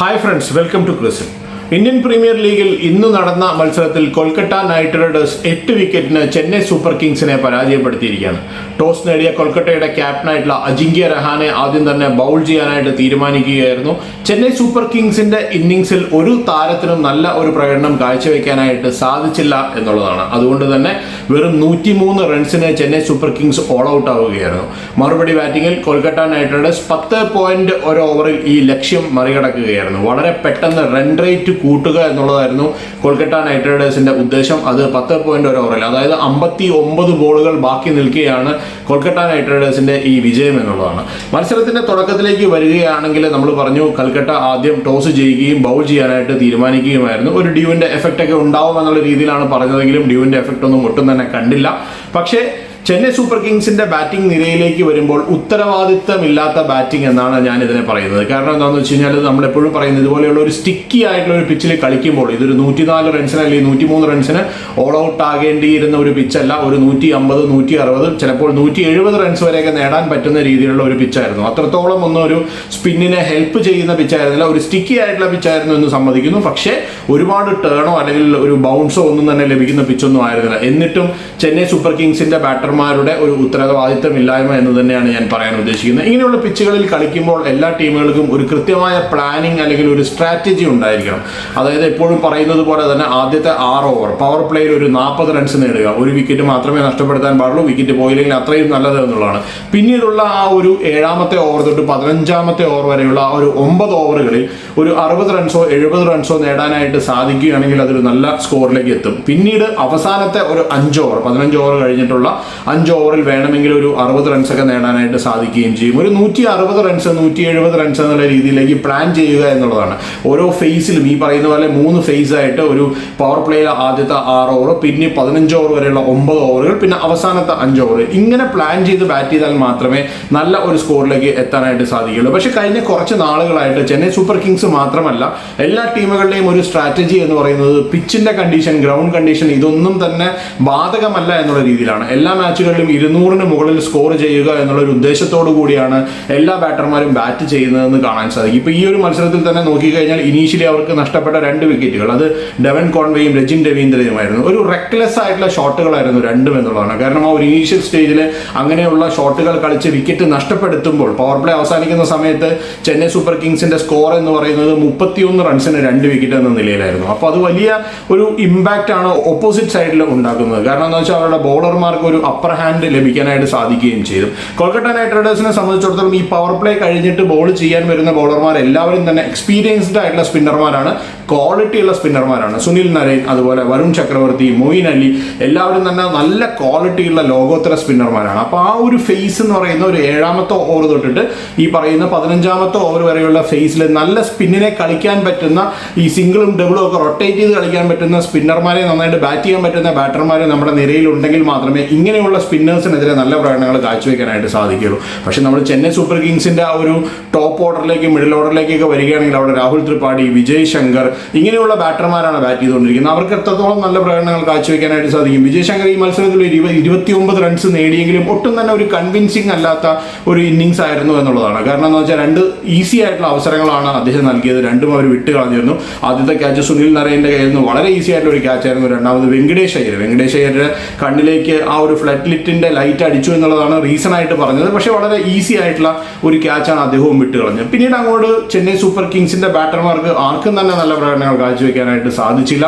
Hi friends welcome to ക്രിസിൽ Indian premier ലീഗിൽ ഇന്ന് നടന്ന മത്സരത്തിൽ കൊൽക്കത്ത നൈറ്റ് റൈഡേഴ്സ് എട്ട് വിക്കറ്റിന് ചെന്നൈ സൂപ്പർ കിങ്സിനെ പരാജയപ്പെടുത്തിയിരിക്കുകയാണ്. ടോസ് നേടിയ കൊൽക്കത്തയുടെ ക്യാപ്റ്റനായിട്ടുള്ള അജിങ്ക്യ രഹാനെ ആദ്യം തന്നെ ബൗൾ ചെയ്യാനായിട്ട് തീരുമാനിക്കുകയായിരുന്നു. ചെന്നൈ സൂപ്പർ കിങ്സിന്റെ ഇന്നിങ്സിൽ ഒരു താരത്തിനും നല്ല ഒരു പ്രകടനം കാഴ്ചവെക്കാനായിട്ട് സാധിച്ചില്ല എന്നുള്ളതാണ്. അതുകൊണ്ട് തന്നെ വെറും നൂറ്റിമൂന്ന് റൺസിന് Chennai super kings all out ആവുകയായിരുന്നു. മറുപടി ബാറ്റിംഗിൽ കൊൽക്കത്ത നൈറ്റ് റൈഡേഴ്സ് പത്ത് പോയിന്റ് ഒരു ഓവറിൽ ഈ ലക്ഷ്യം മറികടക്കുകയായിരുന്നു. വളരെ പെട്ടെന്ന് റൺ റേറ്റ് കൂട്ടുക എന്നുള്ളതായിരുന്നു കൊൽക്കത്ത നൈറ്റ് റൈഡേഴ്സിന്റെ ഉദ്ദേശം. അത് പത്ത് പോയിന്റ് ഒരു ഓവറിൽ അതായത് അമ്പത്തി ഒമ്പത് ബോളുകൾ ബാക്കി നിൽക്കുകയാണ് കൊൽക്കത്ത നൈറ്റ് റൈഡേഴ്സിന്റെ ഈ വിജയം എന്നുള്ളതാണ്. മത്സരത്തിന്റെ തുടക്കത്തിലേക്ക് വരികയാണെങ്കിൽ നമ്മൾ പറഞ്ഞു കൽക്കട്ട ആദ്യം ടോസ് ചെയ്യുകയും ബൗൾ ചെയ്യാനായിട്ട് തീരുമാനിക്കുകയുമായിരുന്നു. ഒരു ഡ്യൂവിന്റെ എഫക്റ്റ് ഒക്കെ ഉണ്ടാവും എന്നുള്ള രീതിയിലാണ് പറഞ്ഞതെങ്കിലും ഡ്യൂവിന്റെ എഫക്റ്റ് ഒന്നും ഒട്ടും തന്നെ കണ്ടില്ല. പക്ഷേ ചെന്നൈ സൂപ്പർ കിങ്സിന്റെ ബാറ്റിംഗ് നിരയിലേക്ക് വരുമ്പോൾ ഉത്തരവാദിത്തമില്ലാത്ത ബാറ്റിംഗ് എന്നാണ് ഞാൻ ഇതിനെ പറയുന്നത്. കാരണം എന്താണെന്ന് വെച്ച് കഴിഞ്ഞാൽ നമ്മൾ എപ്പോഴും പറയുന്നത് ഇതുപോലെയുള്ള ഒരു സ്റ്റിക്കി ആയിട്ടുള്ള ഒരു പിച്ചിൽ കളിക്കുമ്പോൾ ഇതൊരു നൂറ്റിനാല് റൺസിന് അല്ലെങ്കിൽ നൂറ്റിമൂന്ന് റൺസിന് ഓൾ ഔട്ട് ആകേണ്ടിയിരുന്ന ഒരു പിച്ചല്ല ഒരു നൂറ്റി അമ്പത് നൂറ്റി അറുപത് ചിലപ്പോൾ നൂറ്റി എഴുപത് റൺസ് വരെയൊക്കെ നേടാൻ പറ്റുന്ന രീതിയിലുള്ള ഒരു പിച്ചായിരുന്നു അത്രത്തോളം ഒന്നും ഒരു സ്പിന്നിനെ ഹെൽപ്പ് ചെയ്യുന്ന പിച്ചായിരുന്നില്ല ഒരു സ്റ്റിക്കി ആയിട്ടുള്ള പിച്ചായിരുന്നു എന്ന് സമ്മതിക്കുന്നു. പക്ഷേ ഒരുപാട് ടേണോ അല്ലെങ്കിൽ ഒരു ബൗൺസോ ഒന്നും തന്നെ ലഭിക്കുന്ന പിച്ചൊന്നും ആയിരുന്നില്ല. എന്നിട്ടും ചെന്നൈ സൂപ്പർ കിങ്സിന്റെ ബാറ്റർമാരുടെ ഒരു ഉത്തരവാദിത്തമില്ലായ്മ എന്ന് തന്നെയാണ് ഞാൻ പറയാൻ ഉദ്ദേശിക്കുന്നത്. ഇങ്ങനെയുള്ള പിച്ചുകളിൽ കളിക്കുമ്പോൾ എല്ലാ ടീമുകൾക്കും ഒരു കൃത്യമായ പ്ലാനിങ് അല്ലെങ്കിൽ ഒരു സ്ട്രാറ്റജി ഉണ്ടായിരിക്കണം. അതായത് എപ്പോഴും പറയുന്നത് പോലെ തന്നെ ആദ്യത്തെ ആറ് ഓവർ പവർ പ്ലേയിൽ ഒരു നാൽപ്പത് റൺസ് നേടുക. ഒരു വിക്കറ്റ് മാത്രമേ നഷ്ടപ്പെടുത്താൻ പാടുള്ളൂ വിക്കറ്റ് പോയില്ലെങ്കിൽ അത്രയും നല്ലത് എന്നുള്ളതാണ്. പിന്നീടുള്ള ആ ഒരു ഏഴാമത്തെ ഓവർ തൊട്ട് പതിനഞ്ചാമത്തെ ഓവർ വരെയുള്ള ആ ഒരു ഒമ്പത് ഓവറുകളിൽ ഒരു അറുപത് റൺസോ എഴുപത് റൺസോ നേടാനായിട്ട് സാധിക്കുകയാണെങ്കിൽ അതൊരു നല്ല സ്കോറിലേക്ക് എത്തും. പിന്നീട് അവസാനത്തെ ഒരു അഞ്ച് ഓവർ പതിനഞ്ച് ഓവർ കഴിഞ്ഞിട്ടുള്ള അഞ്ച് ഓവറിൽ വേണമെങ്കിൽ ഒരു അറുപത് റൺസൊക്കെ നേടാനായിട്ട് സാധിക്കുകയും ചെയ്യും. ഒരു നൂറ്റി അറുപത് റൺസ് നൂറ്റി എഴുപത് റൺസ് എന്നുള്ള രീതിയിലേക്ക് പ്ലാൻ ചെയ്യുക എന്നുള്ളതാണ്. ഓരോ ഫേസിലും ഈ പറയുന്ന പോലെ മൂന്ന് ഫേസ് ആയിട്ട് ഒരു പവർ പ്ലേയിൽ ആദ്യത്തെ ആറ് ഓവർ പിന്നെ പതിനഞ്ച് ഓവർ വരെയുള്ള ഒമ്പത് ഓവറുകൾ പിന്നെ അവസാനത്തെ അഞ്ച് ഓവർ ഇങ്ങനെ പ്ലാൻ ചെയ്ത് ബാറ്റ് ചെയ്താൽ മാത്രമേ നല്ല ഒരു സ്കോറിലേക്ക് എത്താനായിട്ട് സാധിക്കുകയുള്ളൂ. പക്ഷെ കഴിഞ്ഞ കുറച്ച് നാളുകളായിട്ട് ചെന്നൈ സൂപ്പർ കിങ്സ് മാത്രമല്ല എല്ലാ ടീമുകളുടെയും ഒരു സ്ട്രാറ്റജി എന്ന് പറയുന്നത് പിച്ചിന്റെ കണ്ടീഷൻ ഗ്രൗണ്ട് കണ്ടീഷൻ ഇതൊന്നും തന്നെ ബാധകമല്ല എന്നുള്ള രീതിയിലാണ്. എല്ലാ മാച്ചുകളിലും ഇരുന്നൂറിന് മുകളിൽ സ്കോർ ചെയ്യുക എന്നുള്ള ഒരു ഉദ്ദേശത്തോടു കൂടിയാണ് എല്ലാ ബാറ്റർമാരും ബാറ്റ് ചെയ്യുന്നതെന്ന് കാണാൻ സാധിക്കും. ഇപ്പൊ ഈ ഒരു മത്സരത്തിൽ തന്നെ നോക്കിക്കഴിഞ്ഞാൽ ഇനീഷ്യലി അവർക്ക് നഷ്ടപ്പെട്ട രണ്ട് വിക്കറ്റുകൾ അത് ഡെവൻ കോൺവേയും രജിൻ രവീന്ദ്രയുമായിരുന്നു ഒരു റെക്ലെസ് ആയിട്ടുള്ള ഷോട്ടുകളായിരുന്നു രണ്ടും എന്നുള്ളതാണ്. കാരണം ആ ഒരു ഇനീഷ്യൽ സ്റ്റേജിൽ അങ്ങനെയുള്ള ഷോട്ടുകൾ കളിച്ച് വിക്കറ്റ് നഷ്ടപ്പെടുത്തുമ്പോൾ പവർ പ്ലേ അവസാനിക്കുന്ന സമയത്ത് ചെന്നൈ സൂപ്പർ കിങ്സിന്റെ സ്കോർ എന്ന് പറയുന്നത് മുപ്പത്തിയൊന്ന് റൺസിന് രണ്ട് വിക്കറ്റ് എന്ന നിലയിലായിരുന്നു. അപ്പോൾ അത് വലിയ ഒരു ഇമ്പാക്റ്റ് ആണ് ഓപ്പോസിറ്റ് സൈഡിൽ ഉണ്ടാക്കുന്നത്. കാരണം എന്താ വെച്ചാൽ അവരുടെ ബോളർമാർക്ക് ഒരു അപ്പർ ഹാൻഡ് ലഭിക്കാനായിട്ട് സാധിക്കുകയും ചെയ്തു. കൊൽക്കത്ത നൈറ്റ് റൈഡേഴ്സിനെ സംബന്ധിച്ചിടത്തോളം ഈ പവർ പ്ലേ കഴിഞ്ഞിട്ട് ബോൾ ചെയ്യാൻ വരുന്ന ബോളർമാർ എല്ലാവരും തന്നെ എക്സ്പീരിയൻസ്ഡ് ആയിട്ടുള്ള സ്പിന്നർമാരാണ് ക്വാളിറ്റി ഉള്ള സ്പിന്നർമാരാണ് സുനിൽ നരേൻ അതുപോലെ വരുൺ ചക്രവർത്തി മൊയിൻ അലി എല്ലാവരും തന്നെ നല്ല ക്വാളിറ്റി ഉള്ള ലോകോത്തര സ്പിന്നർമാരാണ് അപ്പോൾ ആ ഒരു ഫേസ് എന്ന് പറയുന്ന ഒരു ഏഴാമത്തെ ഓവർ തൊട്ടിട്ട് ഈ പറയുന്ന പതിനഞ്ചാമത്തെ ഓവർ വരെയുള്ള ഫേസിൽ നല്ല സ്പിന്നിനെ കളിക്കാൻ പറ്റുന്ന ഈ സിംഗിളും ഡബിളും ഒക്കെ റൊട്ടേറ്റ് ചെയ്ത് കളിക്കാൻ പറ്റുന്ന സ്പിന്നർമാരെ നന്നായിട്ട് ബാറ്റ് ചെയ്യാൻ പറ്റുന്ന ബാറ്റർമാരെ നമ്മുടെ നിരയിൽ ഉണ്ടെങ്കിൽ മാത്രമേ ഇങ്ങനെയുള്ള സ്പിന്നേഴ്സിനെതിരെ നല്ല പ്രകടനങ്ങൾ കാഴ്ചവെക്കാനായിട്ട് സാധിക്കുകയുള്ളൂ. പക്ഷേ നമ്മൾ ചെന്നൈ സൂപ്പർ കിങ്സിന്റെ ആ ഒരു ടോപ്പ് ഓർഡറിലേക്ക് മിഡിൽ ഓർഡറിലേക്കൊക്കെ വരികയാണെങ്കിൽ അവിടെ രാഹുൽ ത്രിപാഠി വിജയ് ശങ്കർ ഇങ്ങനെയുള്ള ബാറ്റർമാരാണ് ബാറ്റ് ചെയ്തുകൊണ്ടിരിക്കുന്നത്. അവർക്ക് എത്രത്തോളം നല്ല പ്രകടനങ്ങൾ കാഴ്ചവെക്കാനായിട്ട് സാധിക്കും? വിജയശങ്കർ ഈ മത്സരത്തിൽ ഇരുപത് ഇരുപത്തിയൊമ്പത് റൺസ് നേടിയെങ്കിലും ഒട്ടും തന്നെ ഒരു കൺവിൻസിങ് അല്ലാത്ത ഒരു ഇന്നിങ്സ് ആയിരുന്നു എന്നുള്ളതാണ്. കാരണം എന്ന് വെച്ചാൽ രണ്ട് ഈസി ആയിട്ടുള്ള അവസരങ്ങളാണ് അദ്ദേഹം നൽകിയത്. രണ്ടും അവർ വിട്ട് കളഞ്ഞിരുന്നു. ആദ്യത്തെ ക്യാച്ച് സുനിൽ നരയന്റെ കയ്യിൽ നിന്ന് വളരെ ഈസി ആയിട്ടുള്ള ഒരു ക്യാച്ച് ആയിരുന്നു. രണ്ടാമത് വെങ്കടേഷ് അയ്യർ വെങ്കടേഷ് അയ്യരുടെ കണ്ണിലേക്ക് ആ ഒരു ഫ്ലഡ് ലിറ്റിന്റെ ലൈറ്റ് അടിച്ചു എന്നുള്ളതാണ് റീസൺ ആയിട്ട് പറഞ്ഞത്. പക്ഷേ വളരെ ഈസി ആയിട്ടുള്ള ഒരു ക്യാച്ചാണ് അദ്ദേഹവും വിട്ട് കളഞ്ഞത്. പിന്നീട് അങ്ങോട്ട് ചെന്നൈ സൂപ്പർ കിങ്സിന്റെ ബാറ്റർമാർക്ക് ആർക്കും തന്നെ നല്ല പ്രകടനങ്ങൾ കാഴ്ചവെക്കാനായിട്ട് സാധിച്ചില്ല.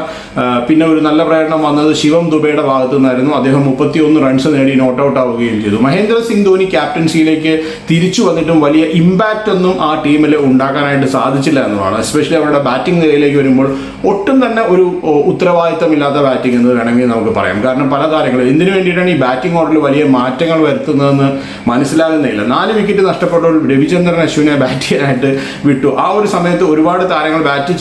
പിന്നെ ഒരു നല്ല പ്രകടനം വന്നത് ശിവം ദുബൈയുടെ ഭാഗത്തു നിന്നായിരുന്നു അദ്ദേഹം മുപ്പത്തിയൊന്ന് റൺസ് നേടി നോട്ട് ഔട്ട് ആവുകയും ചെയ്തു. മഹേന്ദ്ര സിംഗ് ധോനി ക്യാപ്റ്റൻസിയിലേക്ക് തിരിച്ചു വന്നിട്ടും വലിയ ഇമ്പാക്റ്റ് ഒന്നും ആ ടീമിൽ ഉണ്ടാക്കാനായിട്ട് സാധിച്ചില്ല എന്നതാണ്. എസ്പെഷ്യലി അവരുടെ ബാറ്റിംഗ് നിലയിലേക്ക് വരുമ്പോൾ ഒട്ടും തന്നെ ഒരു ഉത്തരവാദിത്തമില്ലാത്ത ബാറ്റിംഗ് എന്ന് വേണമെങ്കിൽ നമുക്ക് പറയാം. കാരണം പല താരങ്ങളും എന്തിനു വേണ്ടിയിട്ടാണ് ഈ ബാറ്റിംഗ് ഓർഡറിൽ വലിയ മാറ്റങ്ങൾ വരുത്തുന്നതെന്ന് മനസ്സിലാകുന്നില്ല. നാല് വിക്കറ്റ് നഷ്ടപ്പെട്ടപ്പോൾ രവിചന്ദ്രൻ അശ്വിനെ ബാറ്റ് ചെയ്യാനായിട്ട് വിട്ടു. ആ ഒരു സമയത്ത് ഒരുപാട് താരങ്ങൾ ബാറ്റ്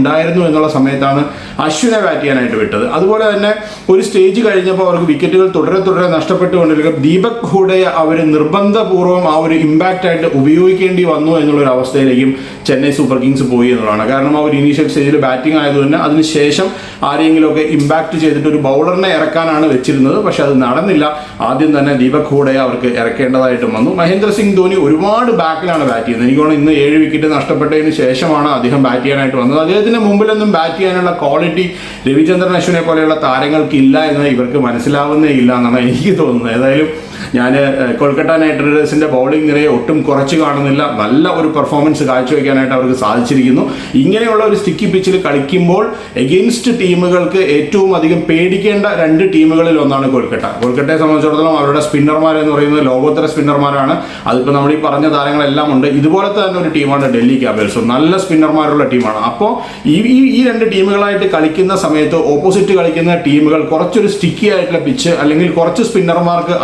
ചെയ്യാനുണ്ടായിരുന്നു എന്നുള്ള സമയത്താണ് അശ്വിനെ ബാറ്റ് ചെയ്യാനായിട്ട് വിട്ടത്. അതുപോലെ തന്നെ ഒരു സ്റ്റേജ് കഴിഞ്ഞപ്പോൾ അവർക്ക് വിക്കറ്റുകൾ തുടരെ തുടരെ നഷ്ടപ്പെട്ടുകൊണ്ടിരിക്കും. ദീപക് ഹൂഡയെ അവർ നിർബന്ധപൂർവം ആ ഒരു ഇമ്പാക്റ്റ് ആയിട്ട് ഉപയോഗിക്കേണ്ടി വന്നു എന്നുള്ള ഒരു അവസ്ഥയിലേക്കും ചെന്നൈ സൂപ്പർ കിങ്സ് പോയി എന്നുള്ളതാണ്. കാരണം ആ ഒരു ഇനീഷ്യൽ സ്റ്റേജിൽ ബാറ്റിംഗ് ആയതുകൊണ്ട് അതിനുശേഷം ആരെങ്കിലുമൊക്കെ ഇമ്പാക്റ്റ് ചെയ്തിട്ട് ഒരു ബൗളറിനെ ഇറക്കാനാണ് വെച്ചിരുന്നത്. പക്ഷെ അത് നടന്നില്ല. ആദ്യം തന്നെ ദീപക് ഹൂഡയെ അവർക്ക് ഇറക്കേണ്ടതായിട്ടും വന്നു. മഹേന്ദ്ര സിംഗ് ധോനി ഒരുപാട് ബാക്കിലാണ് ബാറ്റ് ചെയ്യുന്നത്. എനിക്ക് ഇന്ന് ഏഴ് വിക്കറ്റ് നഷ്ടപ്പെട്ടതിന് ശേഷമാണ് അദ്ദേഹം ബാറ്റ് ചെയ്യാനായിട്ട് വന്നത്. അദ്ദേഹത്തിന് മുമ്പിലൊന്നും ബാറ്റ് ചെയ്യാനുള്ള ക്വാളിറ്റി രവിചന്ദ്രൻ അശ്വിനെ പോലെയുള്ള താരങ്ങൾക്ക് ഇല്ല എന്ന് ഇവർക്ക് മനസ്സിലാവുന്നേ ഇല്ല എന്നാണ് എനിക്ക് തോന്നുന്നത്. ഏതായാലും ഞാൻ കൊൽക്കട്ട നൈറ്റ് റൈഡേഴ്സിന്റെ ബൗളിംഗ് നിരയെ ഒട്ടും കുറച്ച് കാണുന്നില്ല. നല്ല ഒരു പെർഫോമൻസ് കാഴ്ചവെക്കാനായിട്ട് അവർക്ക് സാധിച്ചിരിക്കുന്നു. ഇങ്ങനെയുള്ള ഒരു സ്റ്റിക്കി പിച്ചിൽ കളിക്കുമ്പോൾ എഗെയിൻസ്റ്റ് ടീമുകൾക്ക് ഏറ്റവും അധികം പേടിക്കേണ്ട രണ്ട് ടീമുകളിൽ ഒന്നാണ് കൊൽക്കട്ട. കൊൽക്കത്തയെ സംബന്ധിച്ചിടത്തോളം അവരുടെ സ്പിന്നർമാർ എന്ന് പറയുന്നത് ലോകോത്തര സ്പിന്നർമാരാണ് അതിപ്പോൾ നമ്മൾ ഈ പറഞ്ഞ താരങ്ങളെല്ലാം ഉണ്ട്. ഇതുപോലത്തെ തന്നെ ഒരു ടീമാണ് ഡൽഹി ക്യാപിറ്റൽസും. നല്ല സ്പിന്നർമാരുള്ള ടീമാണ്. അപ്പോൾ ഈ ഈ രണ്ട് ടീമുകളായിട്ട് കളിക്കുന്ന സമയത്ത് ഓപ്പോസിറ്റ് കളിക്കുന്ന ടീമുകൾ കുറച്ചൊരു സ്റ്റിക്കി ആയിട്ടുള്ള പിച്ച് അല്ലെങ്കിൽ കുറച്ച് സ്പിന്നർമാർക്ക്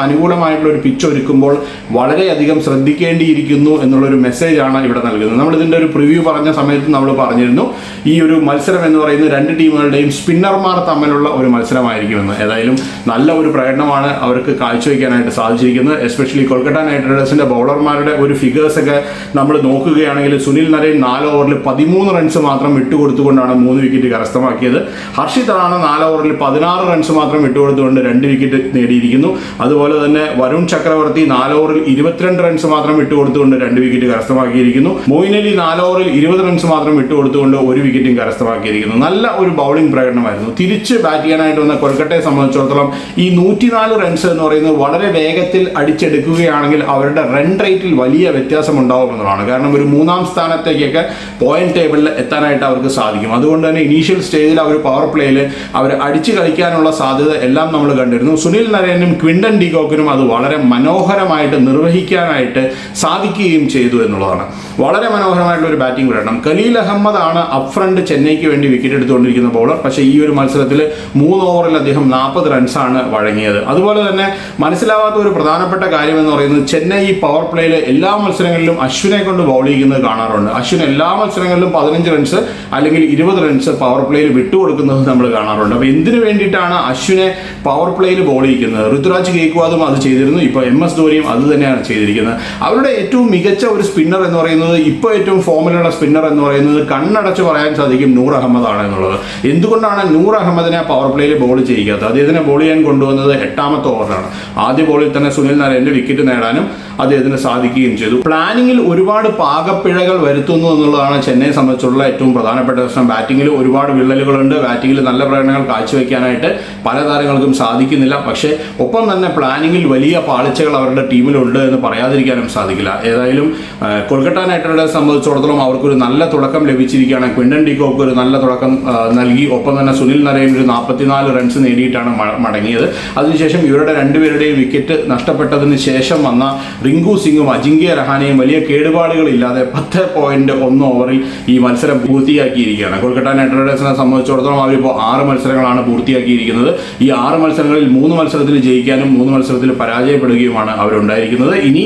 അനുകൂലമായിട്ടുള്ള ഒരു പിച്ച് ഒരുക്കുമ്പോൾ വളരെയധികം ശ്രദ്ധിക്കേണ്ടിയിരിക്കുന്നു എന്നുള്ളൊരു മെസ്സേജാണ് ഇവിടെ നൽകുന്നത്. നമ്മൾ ഇതിന്റെ ഒരു പ്രിവ്യൂ പറഞ്ഞ സമയത്ത് നമ്മൾ പറഞ്ഞിരുന്നു ഈ ഒരു മത്സരം എന്ന് പറയുന്നത് രണ്ട് ടീമുകളുടെയും സ്പിന്നർമാർ തമ്മിലുള്ള ഒരു മത്സരമായിരിക്കുമെന്ന്. ഏതായാലും നല്ല ഒരു പ്രകടനമാണ് അവർക്ക് കാഴ്ചവെക്കാനായിട്ട് സാധിച്ചിരിക്കുന്നത്. എസ്പെഷ്യലി കൊൽക്കത്ത നൈറ്റ് റൈഡേഴ്സിന്റെ ബൗളർമാരുടെ ഒരു ഫിഗേഴ്സ് ഒക്കെ നമ്മൾ നോക്കുകയാണെങ്കിൽ സുനിൽ നരേൻ നാല് ഓവറിൽ പതിമൂന്ന് റൺസ് മാത്രം വിട്ടുകൊടുത്തുകൊണ്ടാണ് മൂന്ന് വിക്കറ്റ് കരസ്ഥമാക്കിയത്. ഹർഷിത് ആണ് നാല് ഓവറിൽ പതിനാറ് റൺസ് മാത്രം വിട്ടുകൊടുത്തുകൊണ്ട് രണ്ട് വിക്കറ്റ് നേടിയിരിക്കുന്നു. അതുപോലെ തന്നെ വരുൺ ചക്രവർത്തി നാല് ഓവറിൽ ഇരുപത്തിരണ്ട് റൺസ് മാത്രം വിട്ടുകൊടുത്തുകൊണ്ട് രണ്ട് വിക്കറ്റ് കരസ്ഥമാക്കിയിരിക്കുന്നു. മൊയിൻ അലി നാല് ഓവറിൽ ഇരുപത് റൺസ് മാത്രം വിട്ടുകൊടുത്തുകൊണ്ട് ഒരു വിക്കറ്റും കരസ്ഥമാക്കിയിരിക്കുന്നു. നല്ല ഒരു ബൗളിംഗ് പ്രകടനമായിരുന്നു. തിരിച്ച് ബാറ്റ് ചെയ്യാനായിട്ട് വന്ന കൊൽക്കട്ടയെ സംബന്ധിച്ചിടത്തോളം ഈ നൂറ്റിനാല് റൺസ് എന്ന് പറയുന്നത് വളരെ വേഗത്തിൽ അടിച്ചെടുക്കുകയാണെങ്കിൽ അവരുടെ റൺ റേറ്റിൽ വലിയ വ്യത്യാസം ഉണ്ടാവും ഉണ്ടാവുമെന്നതാണ് കാരണം ഒരു മൂന്നാം സ്ഥാനത്തേക്കൊക്കെ പോയിന്റ് ടേബിളിൽ എത്താനായിട്ട് അവർക്ക് സാധിക്കും. അതുകൊണ്ട് തന്നെ ഇനീഷ്യൽ സ്റ്റേജിൽ അവർ പവർ പ്ലേയിൽ അവർ അടിച്ചു കളിക്കാനുള്ള സാധ്യത എല്ലാം നമ്മൾ കണ്ടിരുന്നു. സുനിൽ നരേനും ക്വിൻഡൻ ഡിഗോക്കിനും അത് വളരെ മനോഹരമായിട്ട് നിർവഹിക്കാനായിട്ട് സാധിക്കുകയും ചെയ്തു എന്നുള്ളതാണ്. വളരെ മനോഹരമായിട്ടുള്ള ഒരു ബാറ്റിംഗ് പ്രകടനം കലീൽ അഹമ്മദ് ആണ് അപ് ഫ്രണ്ട് ചെന്നൈക്ക് വേണ്ടി വിക്കറ്റ് എടുത്തുകൊണ്ടിരിക്കുന്ന ബൗളർ പക്ഷേ ഈ ഒരു മത്സരത്തിൽ മൂന്ന് ഓവറിൽ അദ്ദേഹം നാൽപ്പത് റൺസാണ് വഴങ്ങിയത്. അതുപോലെ തന്നെ മനസ്സിലാവാത്ത ഒരു പ്രധാനപ്പെട്ട കാര്യം എന്ന് പറയുന്നത് ചെന്നൈ ഈ പവർ പ്ലേയിൽ എല്ലാ മത്സരങ്ങളിലും അശ്വിനെ കൊണ്ട് ബൗൾ ചെയ്യുന്നത് കാണാറുണ്ട്. അശ്വിൻ എല്ലാ മത്സരങ്ങളിലും പതിനഞ്ച് റൺസ് അല്ലെങ്കിൽ ഇരുപത് റൺസ് പവർ പ്ലേയിൽ വിട്ടുകൊടുക്കുന്നത് നമ്മൾ കാണാറുണ്ട്. അപ്പോൾ എന്തിനു വേണ്ടിയിട്ടാണ് അശ്വിനെ പവർ പ്ലേയിൽ ബോൾ ചെയ്യിക്കുന്നത് ഋതുരാജ് കേക്കുവാദും അത് ചെയ്തിരുന്നു. ഇപ്പോൾ എം എസ് ധോനിയും അത് തന്നെയാണ് ചെയ്തിരിക്കുന്നത്. അവരുടെ ഏറ്റവും മികച്ച ഒരു സ്പിന്നർ എന്ന് പറയുന്നത് ഇപ്പോൾ ഏറ്റവും ഫോമിലുള്ള സ്പിന്നർ എന്ന് പറയുന്നത് കണ്ണടച്ച് പറയാൻ സാധിക്കും നൂർ അഹമ്മദാണ് എന്നുള്ളത്. എന്തുകൊണ്ടാണ് നൂർ അഹമ്മദിനെ പവർ പ്ലേയിൽ ബോൾ ചെയ്യിക്കാത്തത്? അദ്ദേഹത്തിനെ ബോൾ ചെയ്യാൻ കൊണ്ടുവന്നത് എട്ടാമത്തെ ഓവറിലാണ് ആദ്യ ബോളിൽ തന്നെ സുനിൽ നാരായണന്റെ വിക്കറ്റ് നേടാനും അദ്ദേഹത്തിന് സാധിക്കുകയും ചെയ്തു. പ്ലാനിങ്ങിൽ ഒരുപാട് പാകപ്പിഴകൾ വരുത്തുന്നു എന്നുള്ളതാണ് ചെന്നൈ സംബന്ധിച്ചുള്ള ഏറ്റവും പ്രധാനപ്പെട്ട പ്രശ്നം. ബാറ്റിങ്ങിൽ ഒരുപാട് വിള്ളലുകളുണ്ട്. ബാറ്റിങ്ങിൽ നല്ല പ്രകടനങ്ങൾ കാഴ്ചവെക്കാനായിട്ട് പല താരങ്ങൾക്കും സാധിക്കുന്നില്ല. പക്ഷേ ഒപ്പം തന്നെ പ്ലാനിങ്ങിൽ വലിയ പാളിച്ചകൾ അവരുടെ ടീമിലുണ്ട് എന്ന് പറയാതിരിക്കാനും സാധിക്കില്ല. ഏതായാലും കൊൽക്കത്ത നൈറ്റ് റൈഡേഴ്സ് സംബന്ധിച്ചിടത്തോളം അവർക്കൊരു നല്ല തുടക്കം ലഭിച്ചിരിക്കുകയാണ്. ക്വിൻഡൻ ഡിക്കോക്ക് ഒരു നല്ല തുടക്കം നൽകി. ഒപ്പം തന്നെ സുനിൽ നരേൻ ഒരു നാൽപ്പത്തിനാല് റൺസ് നേടിയിട്ടാണ് മടങ്ങിയത്. അതിനുശേഷം ഇവരുടെ രണ്ടുപേരുടെയും വിക്കറ്റ് നഷ്ടപ്പെട്ടതിന് ശേഷം വന്ന റിങ്കു സിംഗും അജിങ്ക്യ രഹാനെയും വലിയ കേടുപാടുകളില്ലാതെ പത്ത് പോയിന്റ് ഒന്ന് ഓവറിൽ ഈ മത്സരം പൂർത്തിയാക്കിയിരിക്കുകയാണ്. കൊൽക്കത്ത നൈറ്റ് റൈഡേഴ്സിനെ സംബന്ധിച്ചിടത്തോളം അവരിപ്പോൾ ആറ് മത്സരങ്ങളാണ് പൂർത്തിയാക്കിയിരിക്കുന്നത്. ഈ ആറ് മത്സരങ്ങളിൽ മൂന്ന് മത്സരത്തിൽ ജയിക്കാനും മൂന്ന് മത്സരത്തിൽ പരാജയപ്പെടുകയുമാണ് അവരുണ്ടായിരിക്കുന്നത്. ഇനി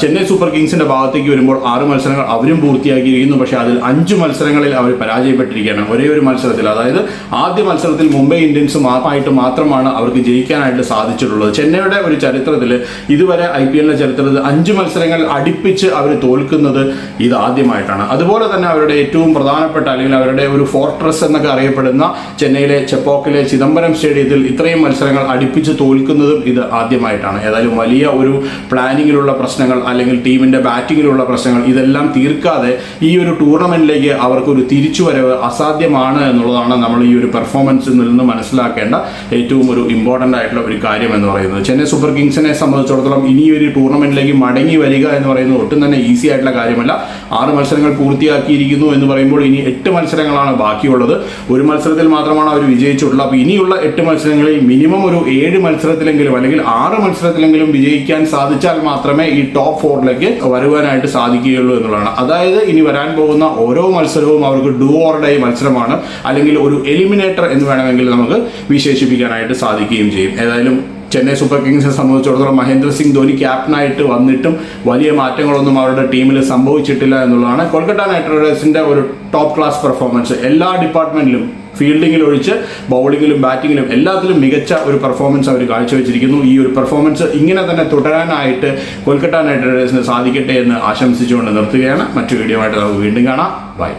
ചെന്നൈ സൂപ്പർ കിങ്സിന്റെ ഭാഗത്തേക്ക് വരുമ്പോൾ ആറ് മത്സരങ്ങൾ അവരും പൂർത്തിയാക്കിയിരിക്കുന്നു. പക്ഷേ അതിൽ അഞ്ച് മത്സരങ്ങളിൽ അവർ പരാജയപ്പെട്ടിരിക്കുകയാണ്. ഒരേ ഒരു മത്സരത്തിൽ അതായത് ആദ്യ മത്സരത്തിൽ മുംബൈ ഇന്ത്യൻസ് ആയിട്ട് മാത്രമാണ് അവർക്ക് ജയിക്കാനായിട്ട് സാധിച്ചിട്ടുള്ളത്. ചെന്നൈയുടെ ഒരു ചരിത്രത്തിൽ ഇതുവരെ ഐ പി എല്ലിന്റെ ചരിത്രത്തിൽ അഞ്ച് മത്സരങ്ങൾ അടുപ്പിച്ച് അവർ തോൽക്കുന്നത് ഇത് ആദ്യമായിട്ടാണ്. അതുപോലെ തന്നെ അവരുടെ ഏറ്റവും പ്രധാനപ്പെട്ട അല്ലെങ്കിൽ അവരുടെ ഒരു ഫോർട്രസ് എന്നൊക്കെ അറിയപ്പെടുന്ന ചെന്നൈയിലെ ചെപ്പോക്കിലെ ചിദംബരം സ്റ്റേഡിയത്തിൽ ഇത്രയും മത്സരങ്ങൾ അടുപ്പിച്ച് തോൽക്കുന്നതും ഇത് ആദ്യമായിട്ടാണ്. ഏതായാലും വലിയ ഒരു പ്ലാനിങ്ങിലുള്ള പ്രശ്നങ്ങൾ അല്ലെങ്കിൽ ടീമിന്റെ ബാറ്റിങ്ങിലുള്ള പ്രശ്നങ്ങൾ ഇതെല്ലാം തീർക്കാതെ ഈ ഒരു ടൂർണമെന്റിലേക്ക് അവർക്കൊരു തിരിച്ചുവരവ് അസാധ്യമാണ് എന്നുള്ളതാണ് നമ്മൾ ഈ ഒരു പെർഫോമൻസിൽ നിന്ന് മനസ്സിലാക്കേണ്ട ഏറ്റവും ഒരു ഇമ്പോർട്ടന്റ് ആയിട്ടുള്ള ഒരു കാര്യം എന്ന് പറയുന്നത്. ചെന്നൈ സൂപ്പർ കിങ്സിനെ സംബന്ധിച്ചിടത്തോളം ഇനി ഒരു ടൂർണമെന്റിലേക്ക് മടങ്ങി വരിക എന്ന് പറയുന്നത് ഒട്ടും തന്നെ ഈസി ആയിട്ടുള്ള കാര്യമല്ല. ആറ് മത്സരങ്ങൾ പൂർത്തിയാക്കിയിരിക്കുന്നു എന്ന് പറയുമ്പോൾ ഇനി എട്ട് മത്സരങ്ങളാണ് ബാക്കിയുള്ളത്. ഒരു മത്സരത്തിൽ മാത്രമാണ് അവർ വിജയിച്ചിട്ടുള്ളത്. അപ്പോൾ ഇനിയുള്ള എട്ട് മത്സരങ്ങളിൽ മിനിമം ഒരു ഏഴ് മത്സരത്തിലെങ്കിലും അല്ലെങ്കിൽ ആറ് മത്സരത്തിലെങ്കിലും വിജയിക്കാൻ സാധിച്ചാൽ മാത്രമേ ഈ ടോപ്പ് ഫോറിലേക്ക് വരുവാനായിട്ട് സാധിക്കുകയുള്ളൂ എന്നുള്ളതാണ്. അതായത് ഇനി വരാൻ പോകുന്ന ഓരോ മത്സരവും അവർക്ക് ഡു ഓർ ഡൈ മത്സരമാണ്. അല്ലെങ്കിൽ ഒരു എലിമിനേറ്റർ എന്ന് വേണമെങ്കിൽ നമുക്ക് വിശേഷിപ്പിക്കാനായിട്ട് സാധിക്കുകയും ചെയ്യും. ഏതായാലും ചെന്നൈ സൂപ്പർ കിങ്സിനെ സംബന്ധിച്ചിടത്തോളം മഹേന്ദ്ര സിംഗ് ധോനി ക്യാപ്റ്റനായിട്ട് വന്നിട്ടും വലിയ മാറ്റങ്ങളൊന്നും അവരുടെ ടീമിൽ സംഭവിച്ചിട്ടില്ല എന്നുള്ളതാണ്. കൊൽക്കത്ത നൈറ്റ് റൈഡേഴ്സിന്റെ ഒരു ടോപ്പ് ക്ലാസ് പെർഫോമൻസ് എല്ലാ ഡിപ്പാർട്ട്മെന്റിലും ഫീൽഡിങ്ങിൽ ഒഴിച്ച് ബൗളിങ്ങിലും ബാറ്റിങ്ങിലും എല്ലാത്തിലും മികച്ച ഒരു പെർഫോമൻസ് അവർ കാഴ്ചവെച്ചിരിക്കുന്നു. ഈ ഒരു പെർഫോമൻസ് ഇങ്ങനെ തന്നെ തുടരാനായിട്ട് കൊൽക്കത്ത നൈറ്റ് റൈഡേഴ്സിന് സാധിക്കട്ടെ എന്ന് ആശംസിച്ചുകൊണ്ട് നിർത്തുകയാണ്. മറ്റു വീഡിയോ ആയിട്ട് നമുക്ക് വീണ്ടും കാണാം. ബൈ.